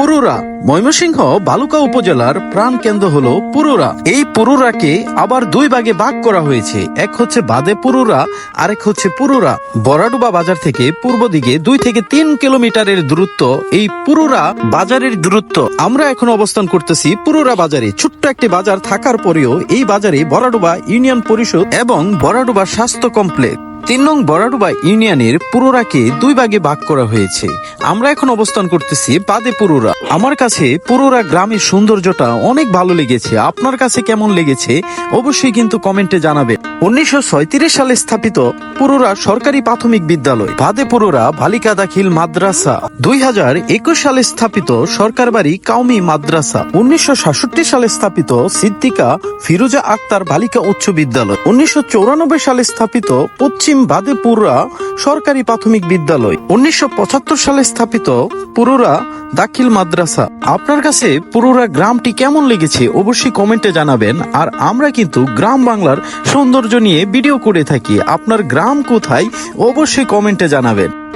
পুরুরা। ময়মনসিংহ, বালুকা উপজেলার প্রাণ কেন্দ্র হলো পুরুরা। এই পুরুরাকে আবার দুই ভাগে ভাগ করা হয়েছে। এক হচ্ছে বাদে পুরুরা, আরেক হচ্ছে পুরুরা। বরাডুবা বাজার থেকে পূর্ব দিকে দুই থেকে তিন কিলোমিটারের দূরত্ব এই পুরুরা বাজারের দূরত্ব। আমরা এখন অবস্থান করতেছি পুরুরা বাজারে। ছোট্ট একটি বাজার থাকার পরেও এই বাজারে বরাডুবা ইউনিয়ন পরিষদ এবং বরাডুবা স্বাস্থ্য কমপ্লেক্স। তিন নং বরাডুবা ইউনিয়নের পুরোরাকে দুই ভাগে ভাগ করা হয়েছে। আমরা এখন অবস্থান করতেছি বাদে পুরোরা। আমার কাছে পুরোরা গ্রামের সৌন্দর্যটা অনেক ভালো লেগেছে। আপনার কাছে কেমন লেগেছে অবশ্যই কিন্তু কমেন্টে জানাবেন। উনিশশো সালে স্থাপিত পুরোরা সরকারি প্রাথমিক বিদ্যালয়। বাদে পুরোরা বালিকা দাখিল মাদ্রাসা। দুই হাজার একুশ সালে স্থাপিত সরকার বাড়ি কাউমি মাদ্রাসা। উনিশশো সাতষট্টি সালে স্থাপিত সিদ্দিকা ফিরোজা আক্তার বালিকা উচ্চ বিদ্যালয়। উনিশশো চৌরানব্বই সালে স্থাপিত পশ্চিম বাদেপুরা সরকারি প্রাথমিক বিদ্যালয়। উনিশশো পঁচাত্তর সালে স্থাপিত পুরুরা দাখিল মাদ্রাসা। আপনার কাছে পুরুরা গ্রামটি কেমন লেগেছে অবশ্যই কমেন্টে জানাবেন। আর আমরা কিন্তু গ্রাম বাংলার সৌন্দর্য নিয়ে ভিডিও করে থাকি। আপনার গ্রাম কোথায় অবশ্যই কমেন্টে জানাবেন।